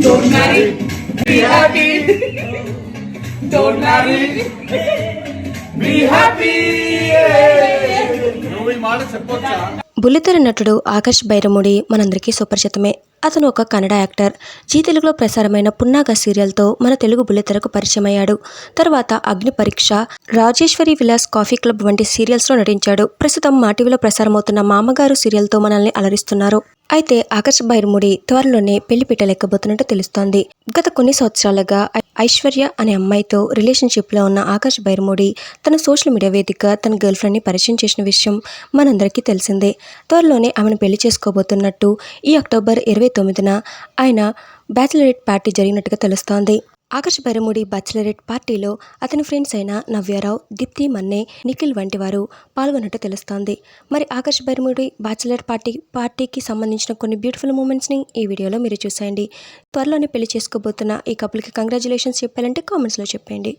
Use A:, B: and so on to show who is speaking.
A: Don't marry, be happy. Don't marry, be happy. నువ్వు ఈ మాట చెప్పొచ్చా?
B: బుల్లితెర నటుడు ఆకాష్ బైరముడి మనందరికీ సుపరిచితమే. అతను ఒక కన్నడ యాక్టర్. జీ తెలుగులో ప్రసారమైన పున్నాగ సీరియల్తో మన తెలుగు బుల్లితెరకు పరిచయం అయ్యాడు తర్వాత అగ్ని పరీక్ష రాజేశ్వరి విలాస్ కాఫీ క్లబ్ వంటి సీరియల్స్లో నటించాడు. ప్రస్తుతం మా టీవీలో ప్రసారమవుతున్న మామగారు సీరియల్తో మనల్ని అలరిస్తున్నారు. అయితే ఆకాష్ బైర్ముడి త్వరలోనే పెళ్ళి పీటలెక్కబోతున్నట్టు తెలుస్తోంది. గత కొన్ని సంవత్సరాలుగా ఐశ్వర్య అనే అమ్మాయితో రిలేషన్షిప్లో ఉన్న ఆకాష్ బైరముడి తన సోషల్ మీడియా వేదిక తన గర్ల్ ఫ్రెండ్ని పరిచయం చేసిన విషయం మనందరికీ తెలిసిందే. త్వరలోనే ఆమెను పెళ్ళి చేసుకోబోతున్నట్టు ఈ అక్టోబర్ ఇరవై తొమ్మిదిన ఆయన బ్యాచిలరేట్ పార్టీ జరిగినట్టుగా తెలుస్తోంది. ఆకాష్ బైరముడి బ్యాచిలరేట్ పార్టీలో అతని ఫ్రెండ్స్ అయిన నవ్యారావు దీప్తి మన్నే నిఖిల్ వంటి వారు పాల్గొన్నట్టు తెలుస్తోంది. మరి ఆకాష్ బైరముడి బ్యాచిలర్ పార్టీ పార్టీకి సంబంధించిన కొన్ని బ్యూటిఫుల్ మూమెంట్స్ని ఈ వీడియోలో మీరు చూసేయండి. త్వరలోనే పెళ్ళి చేసుకోబోతున్న ఈ కపుల్కి కంగ్రాచులేషన్స్ చెప్పాలంటే కామెంట్స్లో చెప్పండి